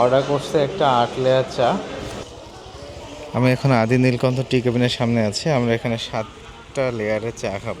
Order করছে একটা আট লেয়ার চা। আমি এখন আদি নীলকন্ঠ টি কেবিনের সামনে আছি, আমরা এখানে সাতটা লেয়ারের চা খাব।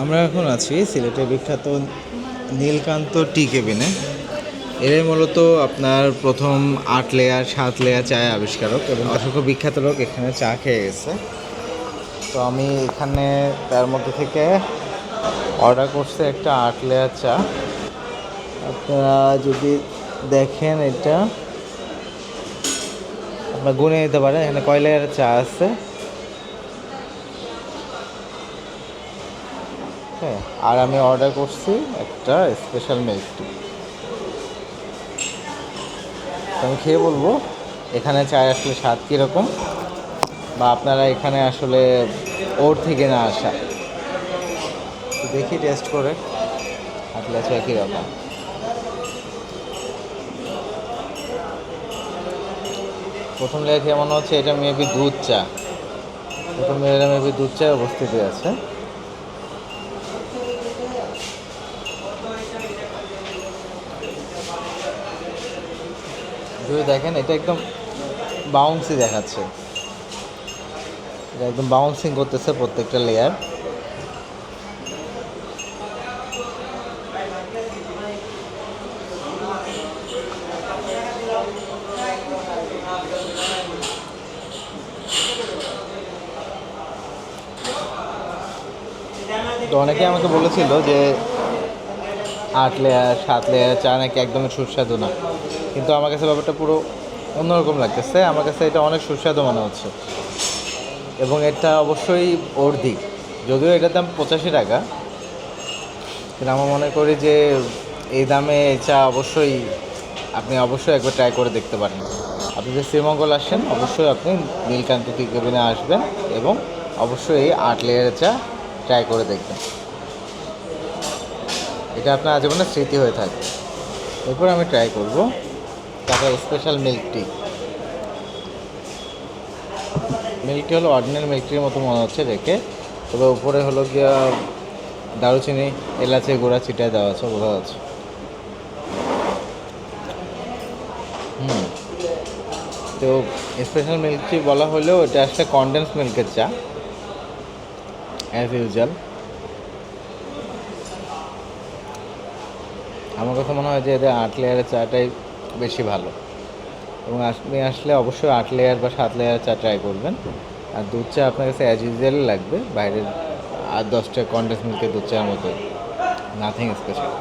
আমরা এখন আছি সিলেটের বিখ্যাত নীলকান্ত টি কেবিনে। এরাই মূলত আপনার প্রথম আট লেয়ার সাত লেয়ার চায় আবিষ্কারক এবং অসংখ্য বিখ্যাত লোক এখানে চা খেয়ে গেছে। তো আমি এখানে তার মধ্যে থেকে অর্ডার করছে একটা আট লেয়ার চা। আপনারা যদি দেখেন এটা, আপনার গুনে নিতে পারেন, এখানে কয় লেয়ারের চা আছে? হ্যাঁ আর আমি অর্ডার করছি একটা স্পেশাল মিল্ক টি আমি খেয়ে বলব, এখানে চায় আসলে স্বাদ কীরকম বা আপনারা এখানে আসলে ওর থেকে না আসা? দেখি টেস্ট করে আপনার চা কীরকম? প্রথম লেগে মনে হচ্ছে এটা মেবি দুধ চা। প্রথম লেগে মেবি দুধ চায় উপস্থিত আছে। যদি দেখেন, এটা একদম বাউন্সি দেখাচ্ছে। এটা একদম বাউন্সিং করতেছে প্রত্যেকটা লেয়ার তো অনেকে আমাকে বলেছিল যে আট লেয়ার সাত লেয়ার চা নাকি একদমই সুস্বাদু না। কিন্তু আমার কাছে ব্যাপারটা পুরো অন্যরকম লাগতেছে। আমার কাছে এটা অনেক সুস্বাদু মনে হচ্ছে। এবং এটা অবশ্যই অর্ধি। যদিও এটার দাম পঁচাশি টাকা, কিন্তু আমার মনে করি যে এই দামে চা অবশ্যই আপনি অবশ্যই একবার ট্রাই করে দেখতে পারেন। আপনি যে শ্রীমঙ্গল আসেন, অবশ্যই আপনি নীলকান্ত কেবিনে আসবেন এবং অবশ্যই আট লেয়ারের চা ট্রাই করে দেখবেন। এটা আপনার আজীবনের স্মৃতি হয়ে থাকবে। এরপর আমি ট্রাই করব Tata special milk tea milk tea হলো অর্ডিনারি মিল্ক টির মতো মনে হচ্ছে দেখে। তবে উপরে হলো গিয়া দারুচিনি, এলাচি, গুঁড়া ছিটায় দেওয়া আছে, বোঝা যাচ্ছে। হুম। তো স্পেশাল মিল্ক টি বলা হলেও এটা আসলে কনডেন্স মিল্কের চা অ্যাজ ইউজুয়াল আমার কাছে মনে হয় যে এদের আট লেয়ারের চাটাই বেশি ভালো। এবং আপনি আসলে অবশ্যই আট লেয়ার বা সাত লেয়ার চা ট্রাই করবেন। আর দুধ চা আপনার কাছে অ্যাজ ইউজুয়ালি লাগবে, বাইরের আর দশটা কন্ডেন্স মিল্কের দুধ চার মতো। Nothing special